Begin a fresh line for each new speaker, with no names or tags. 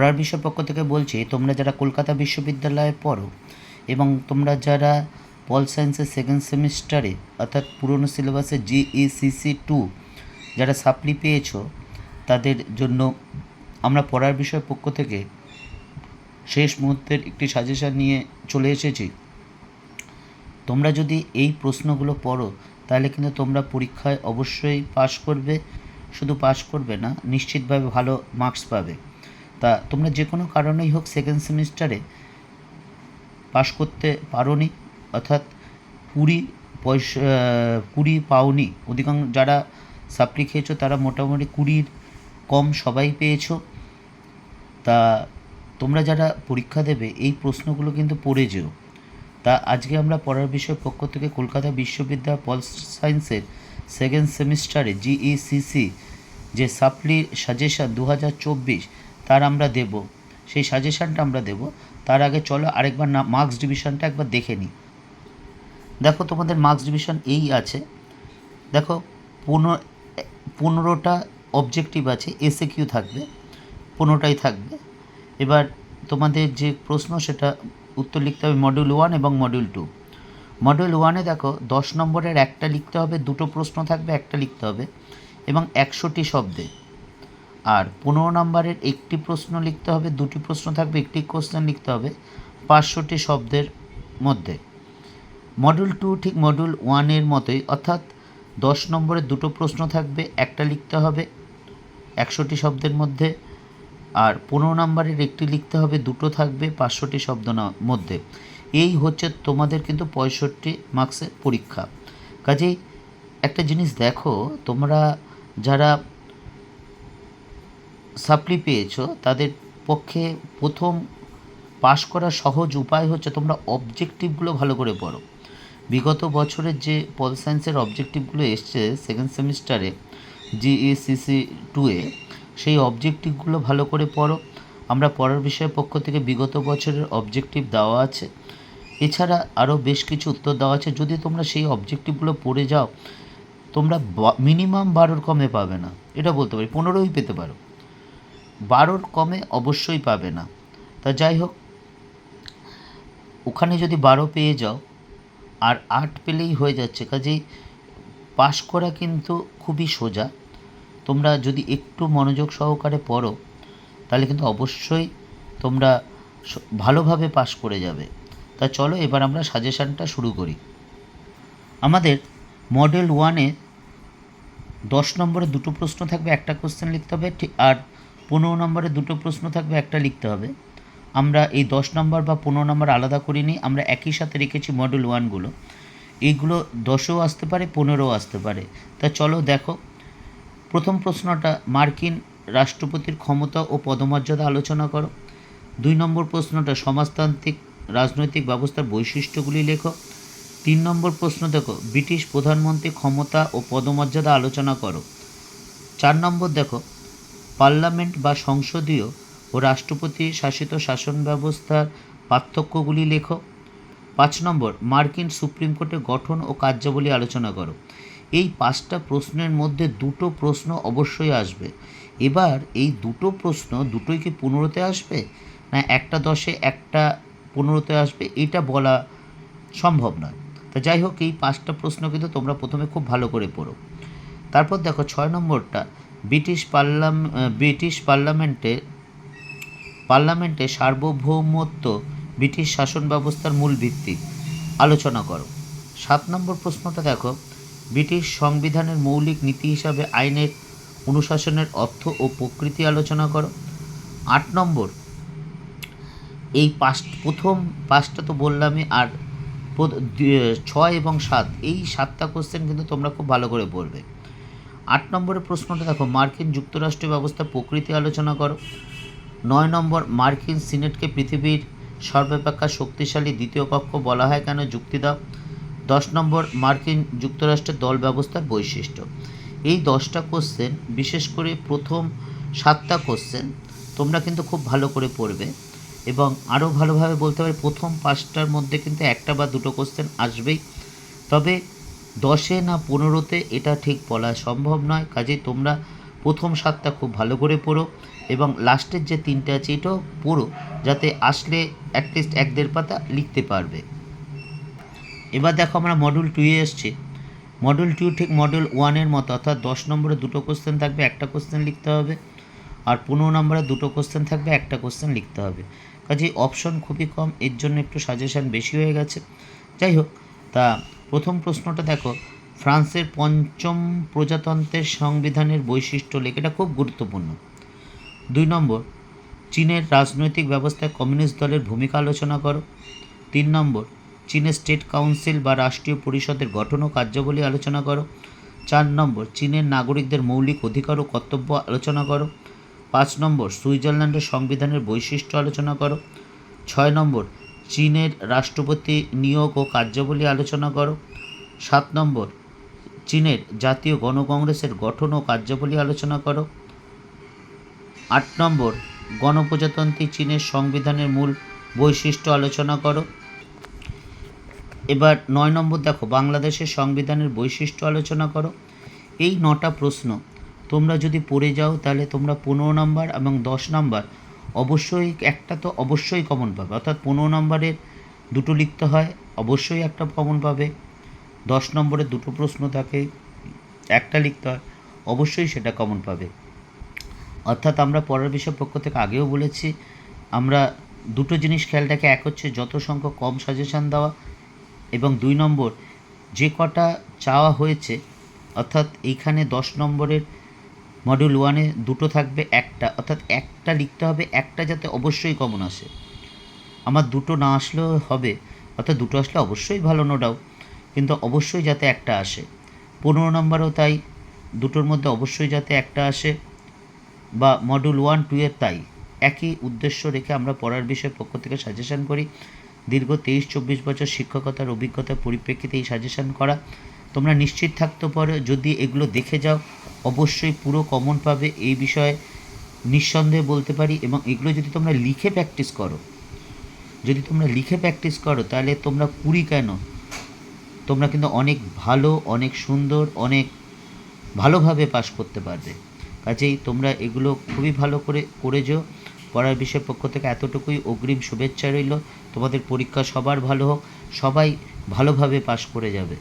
পড়ার বিষয় পক্ষ থেকে বলছি, তোমরা যারা কলকাতা বিশ্ববিদ্যালয়ে পড়ো এবং তোমরা যারা পল সায়েন্সের সেকেন্ড সেমিস্টারে অর্থাৎ পুরনো সিলেবাসে জিইসিসি টু যারা সাপ্লি পেয়েছ, তাদের জন্য আমরা পড়ার বিষয় পক্ষ থেকে শেষ মুহূর্তের একটি সাজেশন নিয়ে চলে এসেছি। তোমরা যদি এই প্রশ্নগুলো পড়ো, তাহলে কিন্তু তোমরা পরীক্ষায় অবশ্যই পাশ করবে। শুধু পাশ করবে না, নিশ্চিতভাবে ভালো মার্কস পাবে। তা তোমরা যে কোনো কারণেই হোক সেকেন্ড সেমিস্টারে পাশ করতে পারোনি, অর্থাৎ কুড়ি পয়সা কুড়ি পাওনি। অধিকাংশ যারা সাপ্লি খেয়েছো, তারা মোটামুটি কুড়ির কম সবাই পেয়েছ। তা তোমরা যারা পরীক্ষা দেবে, এই প্রশ্নগুলো কিন্তু পড়ে যেও। তা আজকে আমরা পড়ার বিষয় পক্ষ থেকে কলকাতা বিশ্ববিদ্যালয় পল সায়েন্সের সেকেন্ড সেমিস্টারে জিইসিসি যে সাপ্লির সাজেশন দু হাজার চব্বিশ তার আমরা দেব। সেই সাজেশানটা আমরা দেব। তার আগে চলো আরেকবার না মার্কস ডিভিশনটা একবার দেখে নিই। দেখো তোমাদের মার্কস ডিভিশন এই আছে। দেখো পনেরো, পনেরোটা অবজেক্টিভ আছে এসে কিউ থাকবে, পনেরোটাই থাকবে। এবার তোমাদের যে প্রশ্ন সেটা উত্তর লিখতে হবে মডিউল ওয়ান এবং মডিউল টু মডিউল ওয়ানে দেখো দশ নম্বরের একটা লিখতে হবে, দুটো প্রশ্ন থাকবে, একটা লিখতে হবে এবং একশোটি শব্দে। আর পনেরো নম্বরের একটি প্রশ্ন লিখতে হবে, দুটি প্রশ্ন থাকবে, একটি কোশ্চেন লিখতে হবে পাঁচশোটি শব্দের মধ্যে। মডিউল টু ঠিক মডিউল ওয়ানের মতোই, অর্থাৎ দশ নম্বরের দুটো প্রশ্ন থাকবে, একটা লিখতে হবে একশোটি শব্দের মধ্যে আর পনেরো নম্বরের একটি লিখতে হবে, দুটো থাকবে পাঁচশোটি শব্দ মধ্যে। এই হচ্ছে তোমাদের কিন্তু পঁয়ষট্টি মার্কসের পরীক্ষা। কাজেই একটা জিনিস দেখো, তোমরা যারা সাপ্লি পেয়েছ, তাদের পক্ষে প্রথম পাশ করার সহজ উপায় হচ্ছে তোমরা অবজেক্টিভগুলো ভালো করে পড়ো। বিগত বছরের যে পল সায়েন্সের অবজেক্টিভগুলো এসছে সেকেন্ড সেমিস্টারে জিইসিসি টুয়ে সেই অবজেক্টিভগুলো ভালো করে পড়ো। আমরা পড়ার বিষয়ের পক্ষ থেকে বিগত বছরের অবজেক্টিভ দেওয়া আছে। এছাড়া আরও বেশ কিছু উত্তর দেওয়া আছে। যদি তোমরা সেই অবজেক্টিভগুলো পড়ে যাও, তোমরা মিনিমাম বারোর কমে পাবে না। এটা বলতে পারি, পনেরোই পেতে পারো। বারোর কমে অবশ্যই পাবে না। তা যাই হোক, ওখানে যদি বারো পেয়ে যাও, আর আট পেলেই হয়ে যাচ্ছে, কাজেই পাশ করা কিন্তু খুবই সোজা। তোমরা যদি একটু মনোযোগ সহকারে পড়ো, তাহলে কিন্তু অবশ্যই তোমরা ভালোভাবে পাশ করে যাবে। তা চলো এবার আমরা সাজেশানটা শুরু করি। আমাদের মডেল ওয়ানে দশ নম্বরে দুটো প্রশ্ন থাকবে, একটা কোশ্চেন লিখতে হবে আর পনেরো নম্বরে দুটো প্রশ্ন থাকবে, একটা লিখতে হবে। আমরা এই দশ নম্বর বা পনেরো নম্বর আলাদা করিনি, আমরা একই সাথে রেখেছি মডেল ওয়ানগুলো এইগুলো দশেও আসতে পারে, পনেরোও আসতে পারে। তা চলো দেখো। প্রথম প্রশ্নটা, মার্কিন রাষ্ট্রপতির ক্ষমতা ও পদমর্যাদা আলোচনা করো। দুই নম্বর প্রশ্নটা, সমাজতান্ত্রিক রাজনৈতিক ব্যবস্থার বৈশিষ্ট্যগুলি লেখো। তিন নম্বর প্রশ্ন দেখো, ব্রিটিশ প্রধানমন্ত্রী ক্ষমতা ও পদমর্যাদা আলোচনা করো। চার নম্বর দেখো পার্লামেন্ট বা সংসদীয় ও রাষ্ট্রপতি শাসিত শাসন ব্যবস্থার পার্থক্যগুলি লেখো। পাঁচ নম্বর, মার্কিন সুপ্রিম কোর্টের গঠন ও কার্যাবলী আলোচনা করো। এই পাঁচটা প্রশ্নের মধ্যে দুটো প্রশ্ন অবশ্যই আসবে। এবার এই দুটো প্রশ্ন দুটোই কি পনেরোতে আসবে? না একটা দশে একটা পনেরোতে আসবে? এটা বলা সম্ভব নয়। তা যাই হোক, এই পাঁচটা প্রশ্ন কিন্তু তোমরা প্রথমে খুব ভালো করে পড়ো। তারপর দেখো, ছয় নম্বরটা ব্রিটিশ পার্লাম ব্রিটিশ পার্লামেন্টে পার্লামেন্টে সার্বভৌমত্ব ব্রিটিশ শাসন ব্যবস্থার মূল ভিত্তি। আলোচনা করো। সাত নম্বর প্রশ্নটা দেখো। ব্রিটিশ সংবিধানের মৌলিক নীতি হিসাবে আইনের অনুশাসনের অর্থ ও প্রকৃতি আলোচনা করো। আট নম্বর। এই পাঁচ, প্রথম পাঁচটা তো বললামই, আর ছয় এবং সাত, এই সাতটা কোশ্চেন কিন্তু তোমরা খুব ভালো করে পড়বে। আট নম্বরের প্রশ্নটা দেখো, মার্কিন যুক্তরাষ্ট্রীয় ব্যবস্থা প্রকৃতি আলোচনা করো। নয় নম্বর, মার্কিন সিনেটকে পৃথিবীর সর্বাপেক্ষা শক্তিশালী দ্বিতীয় কক্ষ বলা হয় কেন যুক্তি দাও? দশ নম্বর, মার্কিন যুক্তরাষ্ট্রের দল ব্যবস্থার বৈশিষ্ট্য। এই দশটা কোশ্চেন বিশেষ করে প্রথম সাতটা কোশ্চেন তোমরা কিন্তু খুব ভালো করে পড়বে এবং আরও ভালোভাবে বলতে পারি, প্রথম পাঁচটার মধ্যে কিন্তু একটা বা দুটো কোশ্চেন আসবেই। তবে দশে না পনেরোতে এটা ঠিক বলা সম্ভব নয়। কাজেই তোমরা প্রথম সাতটা খুব ভালো করে পড়ো এবং লাস্টের যে তিনটে আছে এটাও পড়ো যাতে আসলে অ্যাটলিস্ট এক দেড় পাতা লিখতে পারবে। এবার দেখো আমরা মডিউল টুয়ে এসছি। মডিউল টু ঠিক মডিউল ওয়ানের মতো, অর্থাৎ দশ নম্বরে দুটো কোশ্চেন থাকবে, একটা কোশ্চেন লিখতে হবে আর পনেরো নম্বরে দুটো কোশ্চেন থাকবে, একটা কোশ্চেন লিখতে হবে। কাজে অপশন খুবই কম, এর জন্য একটু সাজেশান বেশি হয়ে গেছে। যাই হোক, তা প্রথম প্রশ্নটা দেখো, ফ্রান্সের পঞ্চম প্রজাতন্ত্রের সংবিধানের বৈশিষ্ট্য লেখ, এটা খুব গুরুত্বপূর্ণ। দুই নম্বর, চীনের রাজনৈতিক ব্যবস্থায় কমিউনিস্ট দলের ভূমিকা আলোচনা করো। তিন নম্বর, চীনের স্টেট কাউন্সিল বা রাষ্ট্রীয় পরিষদের গঠন ও কার্যাবলী আলোচনা করো। চার নম্বর, চীনের নাগরিকদের মৌলিক অধিকার ও কর্তব্য আলোচনা করো। পাঁচ নম্বর, সুইজারল্যান্ডের সংবিধানের বৈশিষ্ট্য আলোচনা করো। ছয় নম্বর চীনের রাষ্ট্রপতি নিয়োগ ও কার্যাবলী আলোচনা করো। সাত নম্বর, চীনের জাতীয় গণকংগ্রেসের গঠন ও কার্যাবলী আলোচনা করো। আট নম্বর, গণপ্রজাতন্ত্রী চীনের সংবিধানের মূল বৈশিষ্ট্য আলোচনা করো। এবার নয় নম্বর, দেখো, বাংলাদেশের সংবিধানের বৈশিষ্ট্য আলোচনা করো। এই নটা প্রশ্ন তোমরা যদি পড়ে যাও, তাহলে তোমরা পনেরো নম্বর এবং দশ নম্বর অবশ্যই, একটা তো অবশ্যই কমন পাবে। অর্থাৎ পনেরো নম্বরের দুটো লিখতে হয়, অবশ্যই একটা কমন পাবে। দশ নম্বরে দুটো প্রশ্ন থাকে, একটা লিখতে হয়, অবশ্যই সেটা কমন পাবে। অর্থাৎ আমরা পরের বিষয় পক্ষ থেকে আগেও বলেছি, আমরা দুটো জিনিস খেয়াল রাখি এক হচ্ছে যত সংখ্যক কম সাজেশান দেওয়া এবং দুই নম্বর যে কটা চাওয়া হয়েছে, অর্থাৎ এইখানে দশ নম্বরের মডিউল ওয়ানে দুটো থাকবে, একটা, অর্থাৎ একটা লিখতে হবে, একটা যাতে অবশ্যই কমন আসে। আমার দুটো না আসলেও হবে, অর্থাৎ দুটো আসলে অবশ্যই ভালো নো ডাউট কিন্তু অবশ্যই যাতে একটা আসে। পনেরো নম্বরও তাই, দুটোর মধ্যে অবশ্যই যাতে একটা আসে, বা মডিউল ওয়ান টু এর তাই। একই উদ্দেশ্য রেখে আমরা পড়ার বিষয়ের পক্ষ থেকে সাজেশন করি, দীর্ঘ তেইশ, চব্বিশ বছর শিক্ষকতার অভিজ্ঞতার পরিপ্রেক্ষিতে এই সাজেশন করা। তোমরা নিশ্চিত থাকতে পারো, যদি এগুলো দেখে যাও অবশ্যই পুরো কমন পাবে এই বিষয়ে নিঃসন্দেহে বলতে পারি এবং এগুলো যদি তোমরা লিখে প্র্যাকটিস করো, যদি তোমরা লিখে প্র্যাকটিস করো, তাহলে তোমরা কুড়ি কেন? তোমরা কিন্তু অনেক ভালো, অনেক সুন্দর, অনেক ভালোভাবে পাশ করতে পারবে। কাজেই তোমরা এগুলো খুবই ভালো করে করে পড়ার বিষয়ের পক্ষ থেকে এতটুকুই অগ্রিম শুভেচ্ছা রইল। তোমাদের পরীক্ষা সবার ভালো হোক, সবাই ভালোভাবে পাশ করে যাবে।